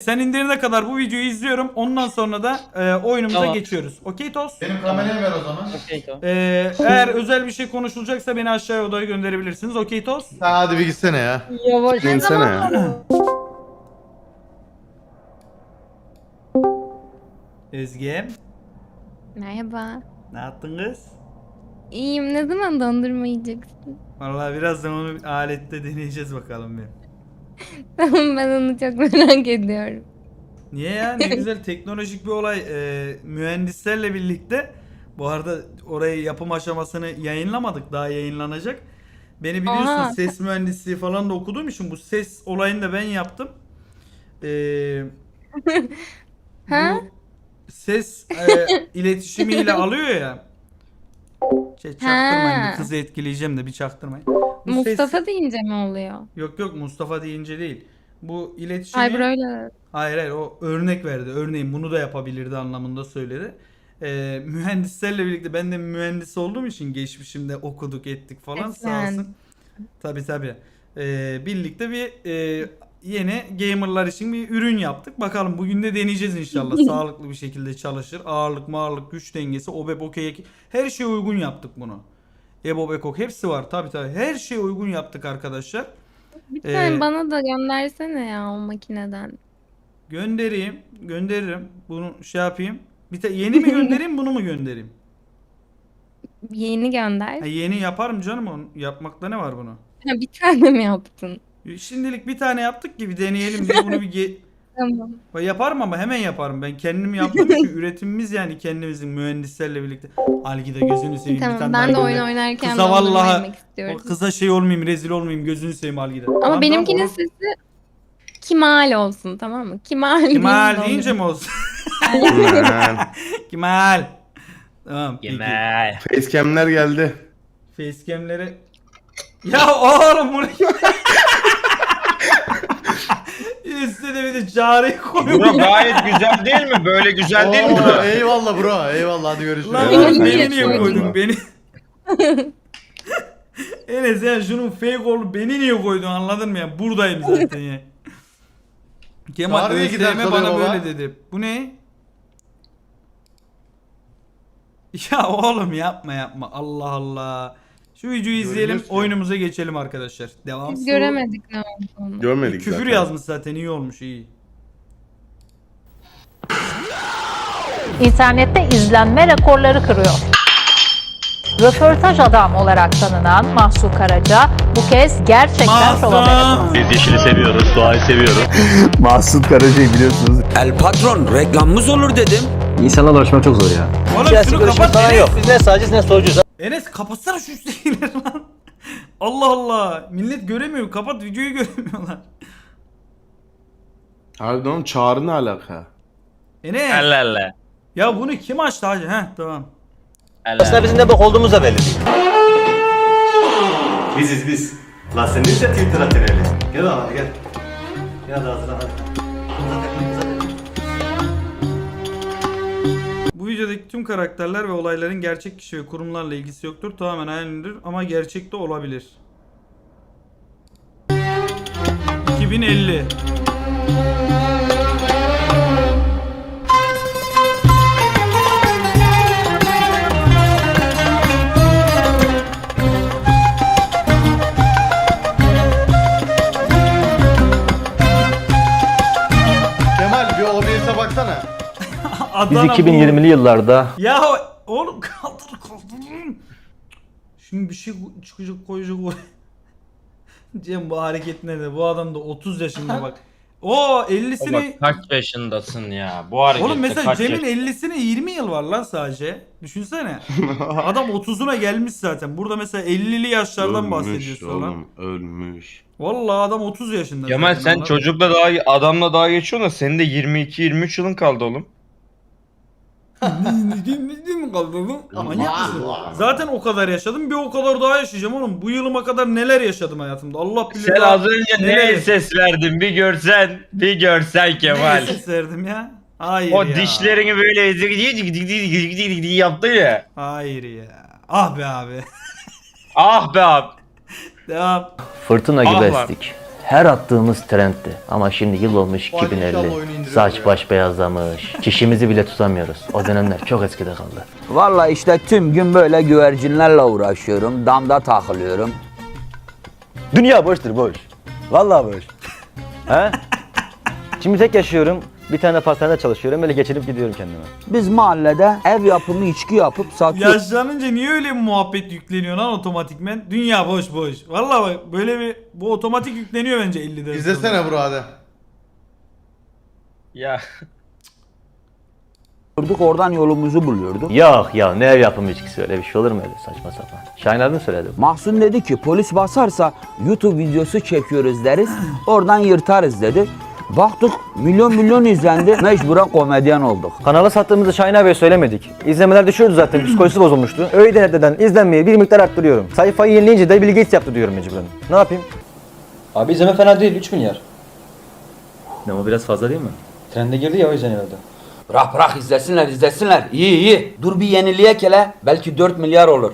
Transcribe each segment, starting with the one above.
Sen indirene kadar bu videoyu izliyorum. Ondan sonra da e, oyunumuza Tamam. geçiyoruz. Okey Toz? Benim kamerayı ver o zaman. Okey tamam. E, eğer özel bir şey konuşulacaksa beni aşağıya odaya gönderebilirsiniz. Okey Toz? Sen hadi bir gitsene ya. Yavaş. İnsene ya. Ezgi. Merhaba. Ne yaptın kız? İyiyim. Ne zaman dondurma yiyeceksin? Vallahi birazdan onu alette deneyeceğiz bakalım bir. Ben onu çok merak ediyorum. Niye ya? Ne güzel teknolojik bir olay. Ee, mühendislerle birlikte bu arada orayı yapım aşamasını yayınlamadık. Daha yayınlanacak. Beni biliyorsun Aa. ses mühendisliği falan da okuduğum için bu ses olayını da ben yaptım. Ee, Ha? bu ses e, iletişimiyle alıyor ya. Şey, çaktırmayın bir kızı etkileyeceğim de bir çaktırmayın. Bu ses- Mustafa deyince mi oluyor? Yok yok Mustafa deyince değil. Bu iletişimi... Ay böyle. Hayır hayır o örnek verdi. Örneğin bunu da yapabilirdi anlamında söyledi. Ee, mühendislerle birlikte ben de mühendis olduğum için geçmişimde okuduk ettik falan Evet, sağ olsun. Tabi tabi. birlikte bir e, yeni gamerlar için bir ürün yaptık. Bakalım bugün de deneyeceğiz inşallah. Sağlıklı bir şekilde çalışır. Ağırlık, mağırlık, güç dengesi, OBEP, okey. Her şeye uygun yaptık bunu. EBOB, EKOK hepsi var tabi tabi. Her şeye uygun yaptık arkadaşlar. Bir tane Ee, bana da göndersene ya o makineden. Göndereyim. Gönderirim. Bunu şey yapayım. Bir te- yeni mi göndereyim bunu mu göndereyim? Yeni gönder. Ha, yeni yaparım canım onu. Yapmakta ne var bunu? Ha, bir tane mi yaptın? Şimdilik bir tane yaptık ki bir deneyelim diye bunu bir ge- Tamam. Bak yaparım ama hemen yaparım. Ben kendim yaptığım için üretimimiz yani kendimizin mühendislerle birlikte. Algida gözünü seveyim bir Tamam tane ben de daha oyun gönder. oynarken Kıza dondurma vallahi- yemek O istiyorum. kıza şey olmayayım rezil olmayayım gözünü seveyim Algida. Ama Tamam, benimkinin tamam, sesi Kimal olsun tamam mı? Kimal o- Kemal dondurma. deyince mi olsun? Lan. Kemal. Tamam peki. Facecam'ler geldi. Facecam'leri... Ya oğlum bunu... Üstüne bir de koyuyor. Bro gayet güzel değil mi? Böyle güzel değil mi Oo, bro? eyvallah bro. Eyvallah hadi görüşürüz. Lan oğlum beni niye koydun. beni? Enes ya şunun fake oldu beni niye koydun anladın mı ya? Buradayım zaten ya. Kemal gider ÖSYM kalıyor bana baba. böyle dedi. Bu ne? Ya oğlum yapma yapma Allah Allah. Şu videoyu izleyelim Görüyoruz ki. oyunumuza geçelim arkadaşlar. Devam. Biz göremedik ne olduğunu. Görmedik Küfür zaten. yazmış zaten iyi olmuş iyi. İnternette izlenme rekorları kırıyor. Röportaj adam olarak tanınan Mahsun Karaca bu kez gerçekten şova Mahsun! merak Biz yeşili seviyoruz, doğayı seviyoruz. Mahsut Karaca'yı biliyorsunuz. El patron reklamımız olur dedim. İnsanlarla uğraşmak çok zor ya. Oğlum şunu kapat. Biz ne sağcıyız ne solcuyuz. Enes kapatsana şu şeyleri lan. Allah Allah. Millet göremiyor. Kapat videoyu göremiyorlar. Harbiden oğlum çağrı ne alaka? Enes. Allah Allah. Ya bunu kim açtı hacı? Heh tamam. Aslında bizim ne bok olduğumuz da belli. Biziz biz. Lan sen ne Twitter atın öyle. Gel lan hadi gel. Gel hadi hazırlan hadi. Videodaki tüm karakterler ve olayların gerçek kişi ve kurumlarla ilgisi yoktur. Tamamen hayalindir ama gerçekte olabilir. 2050 Biz Adana bu. 2020'li yıllarda Ya oğlum kaldır kaldır. Şimdi bir şey çıkacak koyacak oraya. Cem bu hareket ne de bu adam da 30 yaşında bak. O 50'sini Bak kaç yaşındasın ya? Bu harekette Oğlum mesela kaç Cem'in yaş- 50'sine 20 yıl var lan sadece. Düşünsene. Adam 30'una gelmiş zaten. Burada mesela 50'li yaşlardan ölmüş bahsediyorsun lan. oğlum ölmüş. Vallahi adam 30 yaşında. Kemal zaten, sen anladın mı? çocukla daha adamla daha geçiyorsun da senin de 22-23 yılın kaldı oğlum. Değil mi kaldı oğlum? Manyak mısın? Zaten o kadar yaşadım bir o kadar daha yaşayacağım oğlum. Bu yılıma kadar neler yaşadım hayatımda. Allah bilir. Sen daha az önce neler- neye ses verdin bir görsen bir görsen Kemal. Neye ses verdim ya? Hayır O ya. dişlerini böyle yaptı ya. Hayır ya. Ah be abi. Ah be abi. Devam. fırtına gibi Ah estik. Her attığımız trendti. Ama şimdi yıl olmuş Vay, inşallah 2050. oyunu indiriyordur Saç baş beyazlamış. Çişimizi bile tutamıyoruz. O dönemler çok eskide kaldı. Valla işte tüm gün böyle güvercinlerle uğraşıyorum. Damda takılıyorum. Dünya boştur boş. Vallahi boş. He? Şimdi tek yaşıyorum. Bir tane pastanede çalışıyorum. Böyle geçirip gidiyorum kendime. Biz mahallede ev yapımı içki yapıp satıyoruz. Yaşlanınca niye öyle bir muhabbet yükleniyor lan otomatikmen? Dünya boş boş. Vallahi bak böyle bir bu otomatik yükleniyor bence 50'de. sonra. İzlesene bro hadi. Ya Oradan yolumuzu buluyorduk. Yok ya ne ev yapımı içkisi öyle bir şey olur mu öyle saçma sapan. Şahin abi mi söyledi? Mahsun dedi ki polis basarsa YouTube videosu çekiyoruz deriz. Oradan yırtarız dedi. Baktık milyon milyon izlendi. Mecburen komedyen olduk. Kanala sattığımızı Şahin abiye söylemedik. İzlemeler düşüyordu zaten. Psikolojisi bozulmuştu. Öyle neden izlenmeyi bir miktar arttırıyorum. Sayfayı yenileyince de Bill Gates yaptı diyorum mecburen. Ne yapayım? Abi izleme fena değil 3 milyar. Ne o biraz fazla değil mi? Trende girdi ya o yüzden herhalde. Bırak bırak izlesinler izlesinler. İyi iyi. Dur bir yeniliğe kele. Belki 4 milyar olur.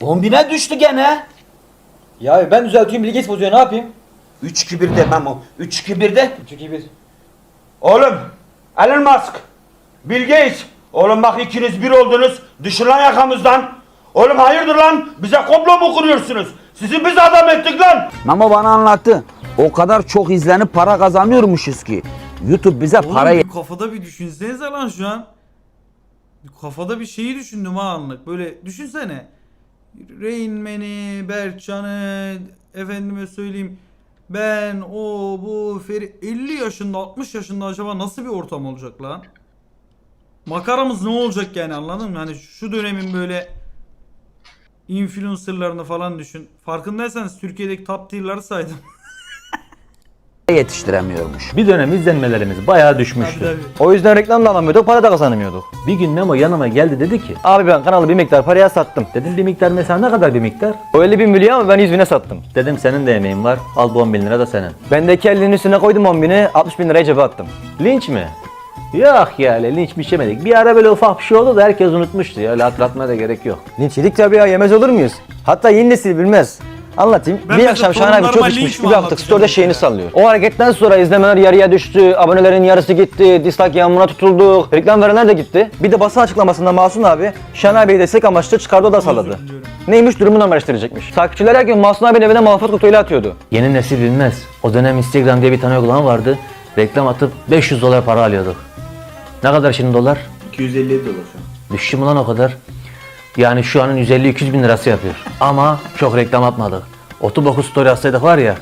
10 bine düştü gene. Ya ben düzelteyim Bill Gates bozuyor ne yapayım? 3-2-1 demem o. 3-2-1'de. 3 2 1. Oğlum Elon Musk. Bill Gates. Oğlum bak ikiniz bir oldunuz. Düşün lan yakamızdan. Oğlum hayırdır lan? Bize komplo mu kuruyorsunuz? Sizi biz adam ettik lan. Mama bana anlattı. O kadar çok izlenip para kazanıyormuşuz ki. YouTube bize Oğlum para bir kafada bir düşünsenize lan şu an. Kafada bir şeyi düşündüm ha anlık. Böyle düşünsene. Rain Man'i, Berkcan'ı, efendime söyleyeyim ben, o, bu, Feri 50 yaşında, 60 yaşında acaba nasıl bir ortam olacak lan? Makaramız ne olacak yani anladın mı? Hani şu dönemin böyle influencerlarını falan düşün. Farkındaysanız Türkiye'deki top tier'ları saydım. yetiştiremiyormuş. Bir dönem izlenmelerimiz bayağı düşmüştü. O yüzden reklam da alamıyorduk, para da kazanamıyorduk. Bir gün Memo yanıma geldi dedi ki Abi ben kanalı bir miktar paraya sattım. Dedim bir miktar mesela ne kadar bir miktar? O 50 bin milyon ama ben 100 bine sattım. Dedim senin de emeğin var. Al bu 10 bin lira da senin. Bendeki 50'nin üstüne koydum 10 bini, 60 bin liraya cebe attım. Linç mi? Yok ya öyle linç bir şey yemedik. Bir ara böyle ufak bir şey oldu da herkes unutmuştu ya. Öyle hatırlatmaya da gerek yok. Linç yedik tabii ya, yemez olur muyuz? Hatta yeni nesil bilmez. Anlatayım. Ben bir akşam Şahan abi çok içmiş. mi Bir baktık story'de şeyini sallıyor. O hareketten sonra izlemeler yarıya düştü. Abonelerin yarısı gitti. Dislike yağmuruna tutulduk. Reklam verenler de gitti. Bir de basın açıklamasında Masum abi Şahan abiyi destek amaçlı çıkardı o da salladı. Neymiş durumu normalleştirecekmiş. Takipçiler her gün Masum abinin evine muhafaza kutuyla atıyordu. Yeni nesil bilmez. O dönem Instagram diye bir tane uygulama vardı. Reklam atıp 500 dolar para alıyorduk. Ne kadar şimdi dolar? 250 dolar şu an. Düştü mü lan o kadar? Yani şu anın 150-200 bin lirası yapıyor. Ama çok reklam atmadık. Otobok'u story atsaydık var ya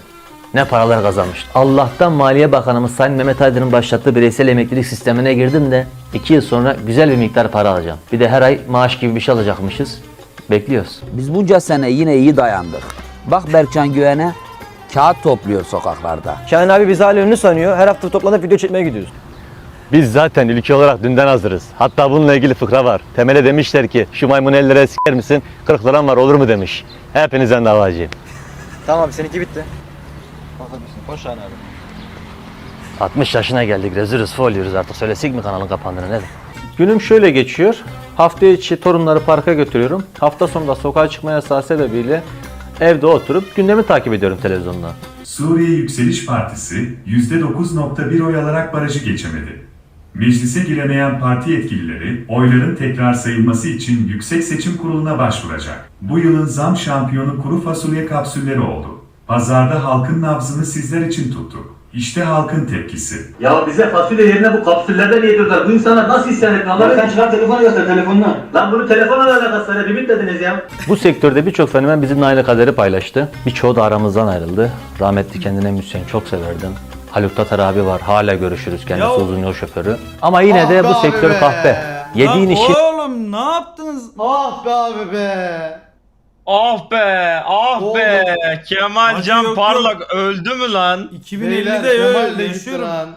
ne paralar kazanmıştık. Allah'tan Maliye Bakanımız Sayın Mehmet Aydın'ın başlattığı bireysel emeklilik sistemine girdim de 2 yıl sonra güzel bir miktar para alacağım. Bir de her ay maaş gibi bir şey alacakmışız. Bekliyoruz. Biz bunca sene yine iyi dayandık. Bak Berkcan Güven'e kağıt topluyor sokaklarda. Şahin abi bizi hala ünlü sanıyor. Her hafta toplanıp video çekmeye gidiyoruz. Biz zaten ülke olarak dünden hazırız. Hatta bununla ilgili fıkra var. Temele demişler ki şu maymun ellere siker misin? 40 liram var olur mu demiş. Hepinizden davacıyım. Tamam abi seninki bitti. Koş Şahin abi. 60 yaşına geldik rezil oluyoruz artık söylesek mi kanalın kapandığını ne? Günüm şöyle geçiyor. Hafta içi torunları parka götürüyorum. Hafta sonu da sokağa çıkma yasağı sebebiyle evde oturup gündemi takip ediyorum televizyonda. Suriye Yükseliş Partisi %9.1 oy alarak barajı geçemedi. Meclise giremeyen parti yetkilileri oyların tekrar sayılması için Yüksek Seçim Kurulu'na başvuracak. Bu yılın zam şampiyonu kuru fasulye kapsülleri oldu. Pazarda halkın nabzını sizler için tuttuk. İşte halkın tepkisi. Ya bize fasulye yerine bu kapsüllerden yediyorlar. Bu insanlar nasıl isyan etmiyorlar? Sen çıkar telefonu göster telefonunu. Lan bunu telefonla alakası var? Bir dediniz ya. Bu sektörde birçok fenomen bizimle aynı kaderi paylaştı. Birçoğu da aramızdan ayrıldı. Rahmetli kendine müzisyen çok severdim. Haluk Tatar abi var. Hala görüşürüz. Kendisi Ya- uzun yol şoförü. Ama yine Ah de bu abi sektör be. kahpe. Yediğin işi Oğlum ne yaptınız? Ah be abi be. Ah be, ah Oğlum. be. Kemal Can yok, Parlak öldü mü lan? 2050'de Beyler Kemal öyle de gitti yaşıyorum. lan.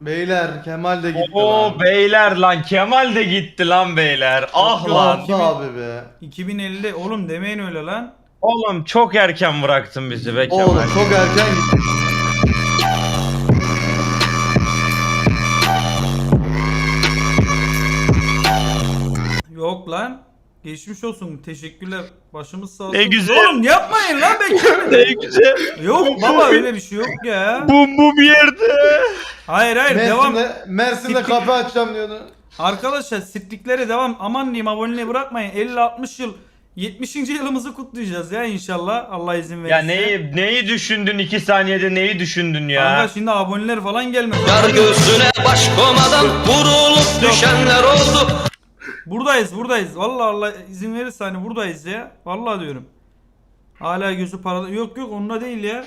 Beyler Kemal de gitti Oo lan. beyler lan Kemal de gitti lan beyler. Ah lan. Ah be abi be. 2050'de oğlum demeyin öyle lan. Oğlum çok erken bıraktın bizi be Kemal. Oğlum çok erken gitti. Yok lan. Geçmiş olsun. Teşekkürler. Başımız sağ olsun. Ne güzel. Oğlum yapmayın lan beklemedim. Ne güzel. yok baba öyle bir şey yok ya. Bum bum yerde. Hayır hayır devam. Mersin'de, Mersin'de Siktir. kapı açacağım diyordu. Arkadaşlar sitliklere devam. Aman diyeyim aboneliği bırakmayın. 50-60 yıl 70. yılımızı kutlayacağız ya inşallah. Allah izin verirse. Ya neyi neyi düşündün 2 saniyede neyi düşündün ya? Kanka şimdi aboneler falan gelmez. göğsüne baş komadan vurulup düşenler oldu. Buradayız buradayız. Vallahi Allah izin verirse hani buradayız ya. Vallahi diyorum. Hala gözü parada. Yok yok onunla değil ya.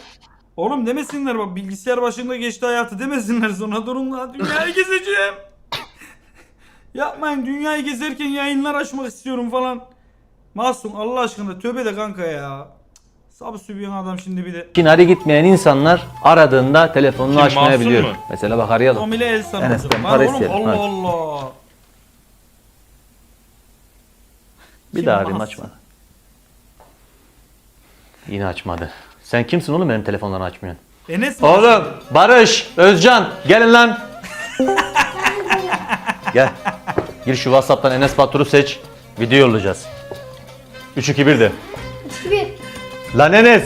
Oğlum demesinler bak bilgisayar başında geçti hayatı demesinler sonra durun lan dünyayı gezeceğim. Yapmayın dünyayı gezerken yayınlar açmak istiyorum falan. Masum Allah aşkına tövbe de kanka ya. Sabı sübüyen adam şimdi bir de. Kinari gitmeyen insanlar aradığında telefonunu Kim, açmayabiliyor. Mahsun mu? Mesela bak arayalım. Tomile el Enes'ten sanatı. İsteyelim, Allah. Allah. Bir Kim daha arayayım Mahsun? açmadı. Yine açmadı. Sen kimsin oğlum benim telefonlarını açmıyorsun? Enes mi? Oğlum Barış, Özcan gelin lan. Gel. Gir şu Whatsapp'tan Enes Batur'u seç. Video yollayacağız. 3 2 1 de. 1. Lan Enes,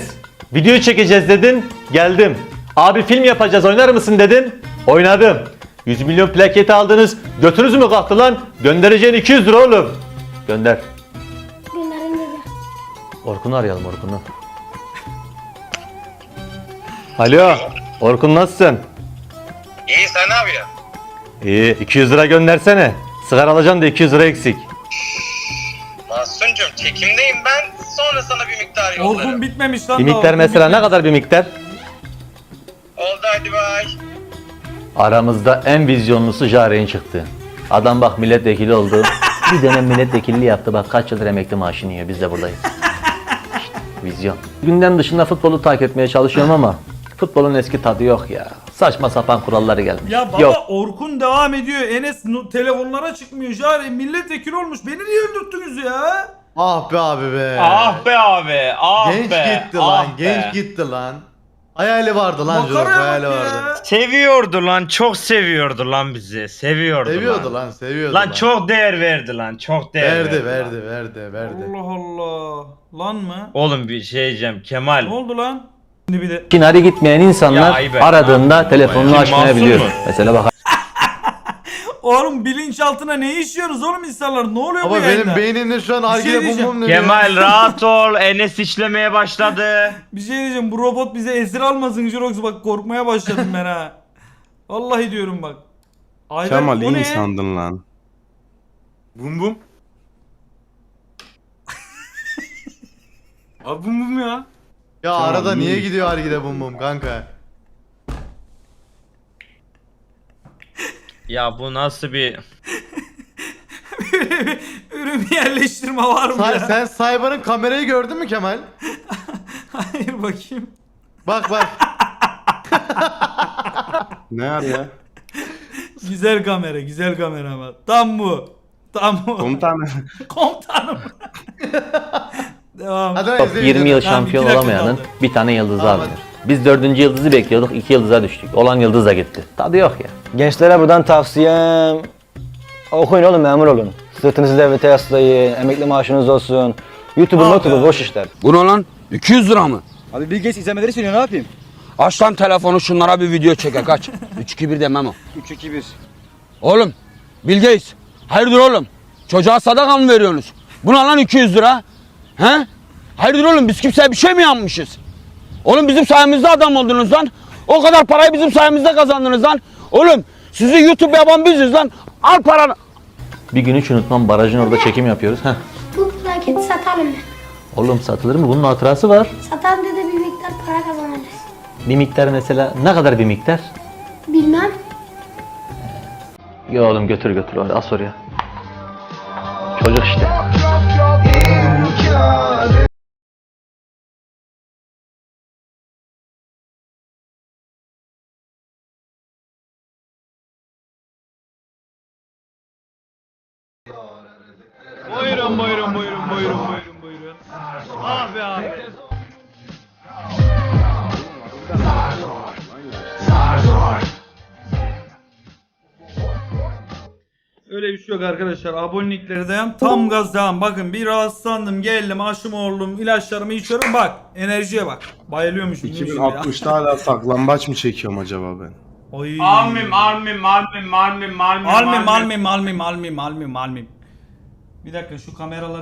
video çekeceğiz dedin, geldim. Abi film yapacağız, oynar mısın dedim, oynadım. 100 milyon plaketi aldınız, götünüz mü kalktı lan? Göndereceğin 200 lira oğlum. Gönder. Orkun'u arayalım Orkun'u. Alo, Orkun nasılsın? İyi sen ne yapıyorsun? İyi, 200 lira göndersene. Sigara alacağım da 200 lira eksik. Mahsuncuğum çekimdeyim ben. Sonra sana bir miktar Orkun bitmemiş lan Bir daha, miktar Orkun mesela ne bitmemiş. kadar bir miktar? Oldu hadi bay. Aramızda en vizyonlusu Jare'in çıktı. Adam bak milletvekili oldu. Bir dönem milletvekilliği yaptı bak kaç yıldır emekli maaşını yiyor biz de buradayız. Vizyon. Gündem dışında futbolu takip etmeye çalışıyorum ama futbolun eski tadı yok ya. Saçma sapan kuralları gelmiş. Ya baba Yok. Orkun devam ediyor. Enes telefonlara çıkmıyor. Jari milletvekili olmuş. Beni niye öldürttünüz ya? Ah be abi be. Ah be abi. Ah genç be. gitti ah lan. be. Genç gitti lan. Hayali vardı lan Jorok Makaraya hayali bak vardı. ya. Seviyordu lan. Çok seviyordu lan bizi. Seviyordu, Seviyordu lan. lan seviyordu Lan çok değer verdi lan. Çok değer verdi verdi. lan. verdi verdi verdi. Allah Allah. Lan mı? Oğlum bir şey diyeceğim Kemal. Ne oldu lan? Şimdi bir de Kinari gitmeyen Ya insanlar ayıp et. aradığında telefonunu Kim, açmayabiliyor. Mahsun mu? Mesela bak Oğlum bilinçaltına ne işiyoruz oğlum insanlar? Ne oluyor bu Ama yayında? benim beynimde şu an şey argile bum diyeceğim. bum dönüyor. Kemal rahat ol. Enes işlemeye başladı. Bir şey diyeceğim. Bu robot bize esir almasın Jirox. Bak korkmaya başladım ben ha. Vallahi diyorum bak. Ayber, Kemal iyi ne? insandın lan. Bum bum. Abi bum bum ya. Ya arada niye gidiyor argile bum bum kanka? Ya bu nasıl bir... Ürün yerleştirme var mı Say- ya? sen Cyber'ın kamerayı gördün mü Kemal? Hayır bakayım. Bak bak. Ne ar ya? Güzel kamera, güzel kamera ama. Tam bu. Tam bu. Komutanım. Komutanım. Devam. Top izle 20 yıl. Tamam, şampiyon iki dakika olamayanın kaldı. bir tane yıldızı Tamam, alınır. Biz dördüncü yıldızı bekliyorduk, iki yıldıza düştük. Olan yıldız da gitti. Tadı yok ya. Gençlere buradan tavsiyem okuyun oğlum memur olun. Sırtınızı devlete yaslayın, emekli maaşınız olsun. YouTube'u. YouTube'u boş işler. Bu ne lan? 200 lira mı? Abi Bill Gates izlemeleri söylüyor ne yapayım? Aç lan telefonu şunlara bir video çek kaç. 3-2-1 demem o. 3-2-1. Oğlum Bill Gates hayırdır oğlum? Çocuğa sadaka mı veriyorsunuz? Bu ne lan 200 lira? He? Hayırdır oğlum biz kimseye bir şey mi yapmışız? Oğlum bizim sayemizde adam oldunuz lan. O kadar parayı bizim sayemizde kazandınız lan. Oğlum sizi YouTube yapan biziz lan. Al paranı. Bir gün hiç unutmam barajın orada çekim yapıyoruz. Heh. Bu plaketi satalım mı? Oğlum satılır mı? Bunun hatırası var. Satalım dedi bir miktar para kazanırız. Bir miktar mesela ne kadar bir miktar? Bilmem. Ya oğlum götür götür hadi as oraya. Çocuk işte. Abi. Öyle bir şey yok arkadaşlar. Abonelikleri devam. Tam gaz devam. Bakın bir rahatsızlandım geldim aşım oldum ilaçlarımı içiyorum bak. Enerjiye bak. Ya? 2060'ta hala saklambaç mı çekiyorum acaba ben? Oy. Almim almim almim almim almim Almim almim almim almim almim almim. Bir dakika şu kameraları